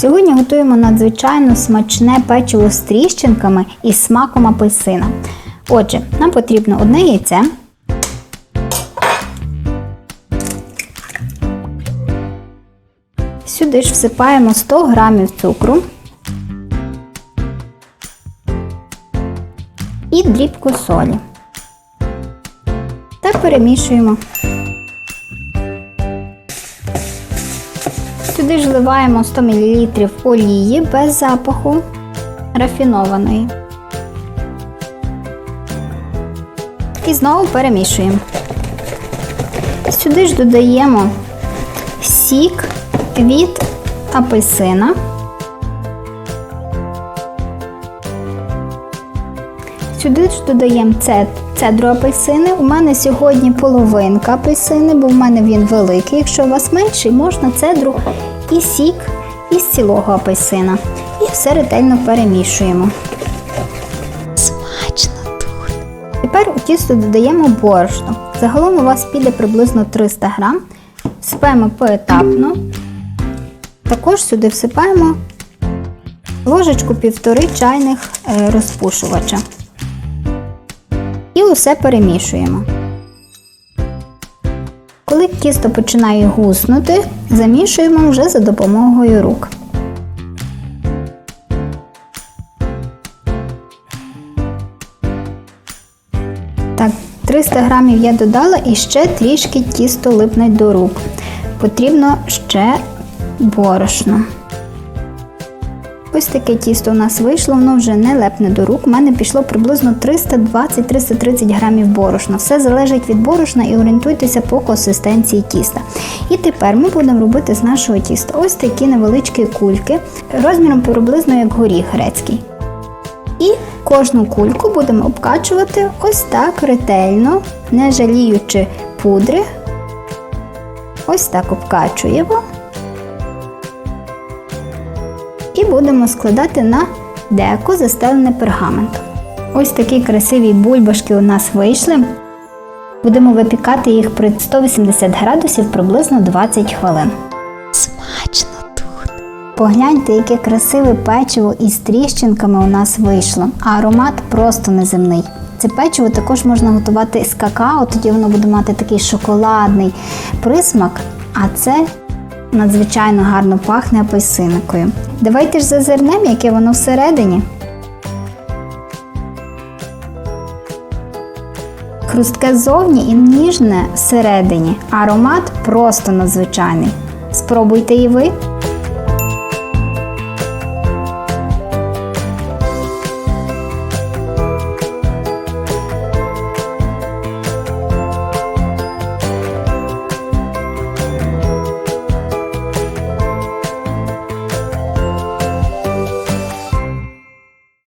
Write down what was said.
Сьогодні готуємо надзвичайно смачне печиво з тріщинками і смаком апельсина. Отже, нам потрібно одне яйце. Сюди ж всипаємо 100 грамів цукру і дрібку солі. Та перемішуємо. Сюди ж вливаємо 100 мл олії без запаху рафінованої. І знову перемішуємо. Сюди ж додаємо сік від апельсина. Сюди ж додаємо цедру апельсини. У мене сьогодні половинка апельсини, бо в мене він великий. Якщо у вас менший, можна цедру і сік із цілого апельсина. І все ретельно перемішуємо. Смачно тут. Тепер у тісто додаємо борошно. Загалом у вас піде приблизно 300 грам. Всипаємо поетапно. Також сюди всипаємо ложечку півтори чайних е, розпушувача. І усе перемішуємо. Коли тісто починає гуснути, замішуємо вже за допомогою рук. Так, 300 грамів я додала і ще трішки тісто липне до рук. Потрібно ще борошно. Ось таке тісто у нас вийшло, воно вже не лепне до рук. У мене пішло приблизно 320-330 грамів борошна. Все залежить від борошна і орієнтуйтеся по консистенції тіста. І тепер ми будемо робити з нашого тіста ось такі невеличкі кульки, розміром приблизно як горіх грецький. І кожну кульку будемо обкачувати ось так ретельно, не жаліючи пудри. Ось так обкачуємо. І будемо складати на деко застелене пергаментом. Ось такі красиві бульбашки у нас вийшли. Будемо випікати їх при 180 градусів приблизно 20 хвилин. Смачно тут. Погляньте, яке красиве печиво із тріщинками у нас вийшло, а аромат просто неземний. Це печиво також можна готувати з какао, тоді воно буде мати такий шоколадний присмак, а це надзвичайно гарно пахне апельсинкою. Давайте ж зазирнемо, яке воно всередині. Хрустке ззовні і ніжне всередині. Аромат просто надзвичайний. Спробуйте і ви.